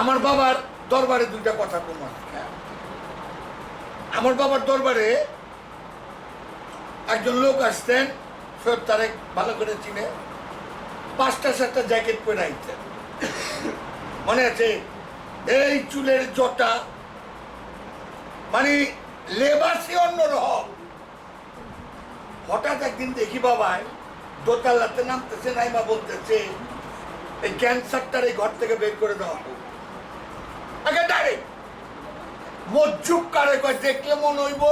আমার বাবার দরবারে দুইটা কথা তোমার আমার বাবার দরবারে একজন লোক আসতেন সৈয়দ তারেক ভালো করে চিনে, পাঁচটা সাতটা জ্যাকেট পরে আইতেন। মনে আছে, এই চুলের জটা মানে লেবাসই অন্যরকম। হঠাৎ একদিন দেখি বাবায় দোতলাতে নামতেছে, নাইমা বলতেছে, এই ক্যান্সারটার এই ঘর থেকে বের করে দেওয়া হোক। আগে ডাইরেক্ট মজ্জুব কারে কয়, দেখলে মনে হইব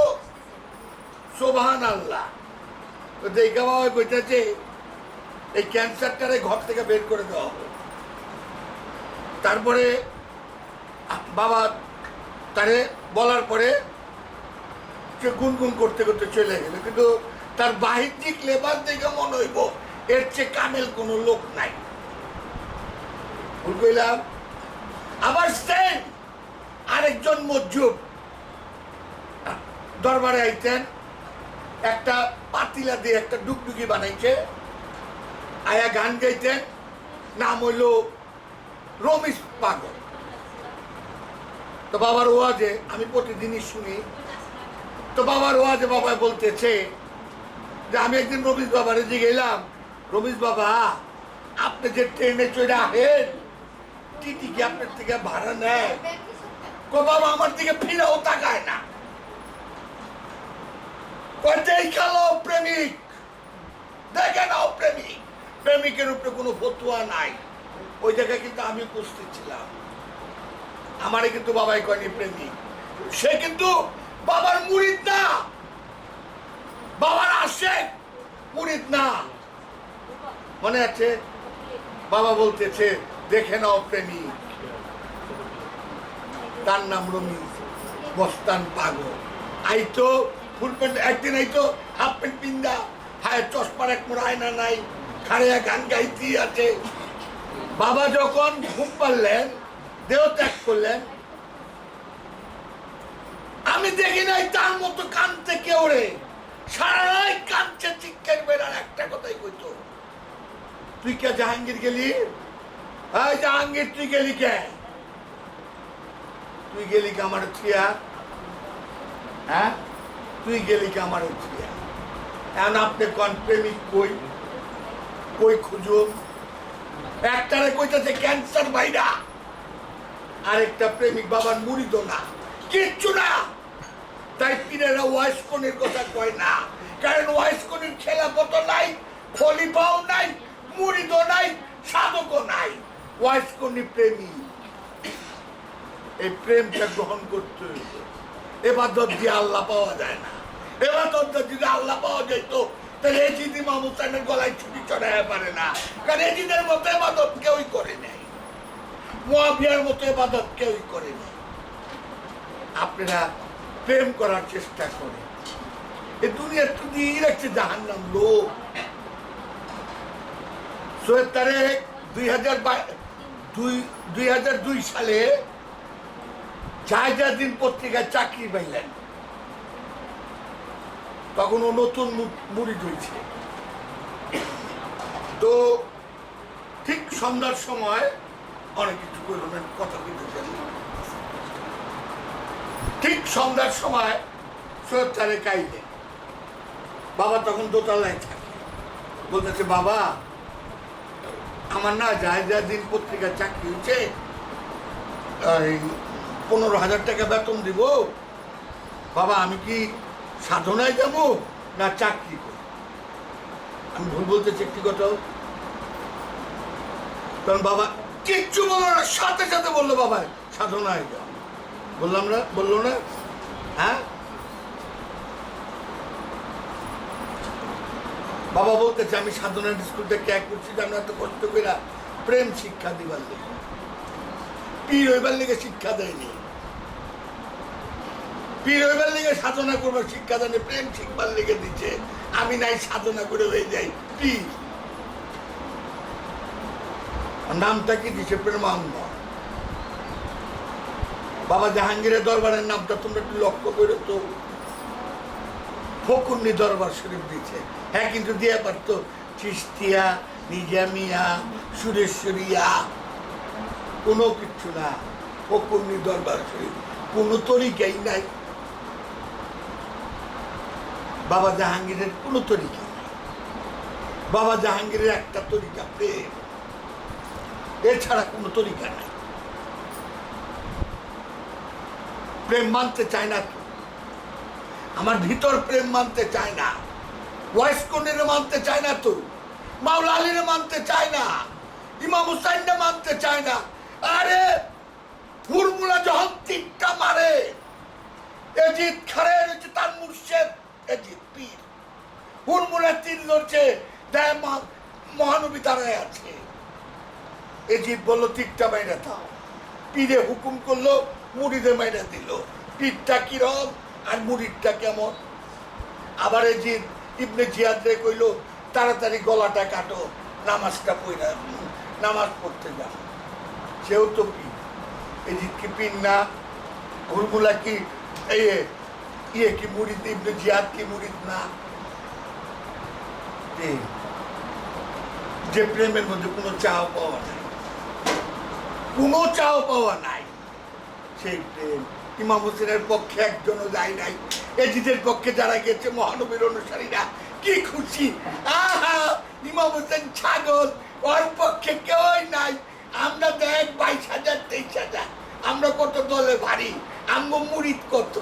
সোভান আল্লাহ তো দেখা বাবা কইতেছে এই ক্যান্সারটারে ঘর থেকে বের করে দেওয়া হোক। তারপরে বাবা তারে বলার পরে সে গুনগুন করতে করতে চলে গেল। কিন্তু তার বাহ্যিক লেবার দেখে মনে হইব, এর চেয়ে কামেল কোনো লোক নাই। ভুল কইলাম? আবার সেন আরেকজন মজ্জুব দরবারে আইতেন, একটা পাতিলা দিয়ে একটা ডুগডুগি বানাইছে। আয়া গান গাইতেন, নাম হইল রমিস পাগল। তো বাবার ওয়াজে আমি প্রতিদিনই শুনি। তো বাবার ওয়াজে বাবা বলতেছে যে, আমি একদিন রবিশ বাবারে গেলাম রবিশ বাবা, আপনি যে ট্রেনে চড়ে আহেন আপনার থেকে ভাড়া নেয়। কো বাবা, আমার দিকে ফিরেও তাকায় না। দেখাল প্রেমিক, দেখে নাও প্রেমিক। প্রেমিকের উপরে কোনো ফতুয়া নাই। ওই জায়গায় কিন্তু আমি উপস্থিত ছিলাম। আমারে কিন্তু বাবাই কয়নি প্রেমিক। সে কিন্তু বাবার মুরিদ না। বাবার আসে মুরিদ না। মনে আছে? বাবা বলতেছে দেখে নাও প্রেমিক। তার নাম রমিজ। বস্তান পাগল। আইতো, ফুল প্যান্ট একদিন আইতো, হাফ প্যান্ট পিন্দা হায়, চশমার এক মোড় আয়না নাই। খাড়িয়া গান গাইতে আছে। বাবা যখন ঘুম পারলেন দেহ ত্যাগ করলেন, আমি দেখি নাই তার মতো কানতে কেউ রে সারা রাত কানছে চিৎকার বেড়ার একটা কথাই কইতো, তুই কে জাহাঙ্গীর গেলি? এই জাহাঙ্গীর তুই গেলি কে? তুই গেলি কে আমার থিয়া হ্যাঁ? তুই গেলি কে আমার থিয়া এখন আপনি কোন প্রেমিক কই? কই খুঁজুন একটারে কইতেছে ক্যান্সার বাইরা আরেকটা প্রেমিক বাবার মুড়িদ না। কিচ্ছু না। তাই পীরেরা ওয়াইসকনের কথা কয় না। কারণ ওয়াইসকনের খেলা কত নাই খলিফাও নাই, মুড়িদও নাই, সাধকও নাই। ওয়াইসকনি প্রেমী? এই প্রেমটা গ্রহণ করতে হইব। এবাদত দিয়ে আল্লাহ পাওয়া যায় না। এবাদত যদি আল্লাহ পাওয়া যেত তাহলে এই জিদি মাহমুদ সাহেবের গলায় ছুটি চড়াইয়া পারে না। কারণ এই জিদের মতো এবাদত কেউই করে নাই। মহাবিয়ার মতো এবাদত কেউই করে নাই। আপনারা প্রেম করার চেষ্টা করে এ দুনিয়ার তো দিয়েই রাখছে জাহান নাম লোক। সোয়েব তারেক দুই হাজার দুই দুই হাজার দুই সালে জায়জাদিন পত্রিকায় চাকরি পাইলেন। তখন ও নতুন মুড়ি হয়েছে। তো ঠিক সন্ধ্যার সময় অনেক কিছু করবেন কথা কিন্তু ঠিক সন্ধ্যার সময় সৈয়দ চারে কাইলে বাবা তখন দোতলায় থাকে। বলতেছে, বাবা আমার না যা দিন পত্রিকার চাকরি হয়েছে, এই পনেরো হাজার টাকা বেতন দিব। বাবা, আমি কি সাধনায় যাব না চাকরি করব? আমি ভুল বলতেছি একটি কথা। কারণ বাবা, কিচ্ছু বলল না, সাথে সাথে বলল বাবা, সাধনায় যাও বললাম না, বলল না? হ্যাঁ? বাবা বলতেছে আমি সাধনা স্কুলটা ক্যাক করছি, যে আমরা এত কষ্ট করে প্রেম শিক্ষা দিবার লেগে পীর হইবার লেগে শিক্ষা দেয়নি। পীর হইবার লেগে সাধনা করবার শিক্ষা দেয়নি, প্রেম শিখবার লেগে দিচ্ছে। আমি নাই সাধনা করে হয়ে যাই, পীর। নামটা কি দিছে? প্রেমানন্দ। বাবা জাহাঙ্গীরের দরবারের নামটা তোমরা একটু লক্ষ্য করে তো। ফকুন্নি দরবার শরীফ দিয়েছে। হ্যাঁ কিন্তু দিয়ে পারতো চিস্তিয়া নিজামিয়া, সুরেশ্বরিয়া, কোনো কিচ্ছু না। ফকুন্নি দরবার শরীফ, কোনো তরিকাই নাই। বাবা জাহাঙ্গীরের কোনো তরিকা নাই। বাবা জাহাঙ্গীরের একটা তরিকা প্রেম। এছাড়া কোনো তরিকা নাই। প্রেম মানতে চায় না আমার ভিতর প্রেম মানতে চায় না। ওয়াইস কনের মানতে চায় না তো। মাওলা আলীরে মানতে চায় না। ইমাম হুসাইনটা মানতে চায় না। আরে, ফুরমুলা যখন তীরটা মারে, এজিদ খারে রয়েছে তার মুর্শেদ, এজিদ পীর। ফুরমুলা তীর লড়ছে, দেয় মহানবী দাঁড়ায় আছে। এজিদ বলল তীরটা মাইরা দাও। পীরে হুকুম করল মুড়িদে মাইরা দিল। পীরটা কিরম? আর মুড়িদটা কেমন? আবার এজিদ ইবনে জিয়াদ কইল, তাড়াতাড়ি গলাটা কাটো, নামাজটা পড়া, নামাজ পড়তে যাও। সেও তো পীর। এজিদ কি পীর না? হুরমুলা কি, এই ইয়ে কি মুড়িদ ইবনে জিয়াদ কি মুড়িদ না? যে প্রেমের মধ্যে কোনো চাও পাওয়া নাই। কোনো চাও পাওয়া নাই। সেই প্রেম। ইমাম হোসেনের পক্ষে একজনও যায় নাই। এজিদের পক্ষে যারা গেছে মহানবীর অনুসারীরা, কি খুশি? আহা, ইমাম হোসেন ছাগল, ওর পক্ষে কেউই নাই। আমরা দেখ বাইশ হাজার, তেইশ হাজার। আমরা কত দলে ভারী? আমগো মুড়িদ কত?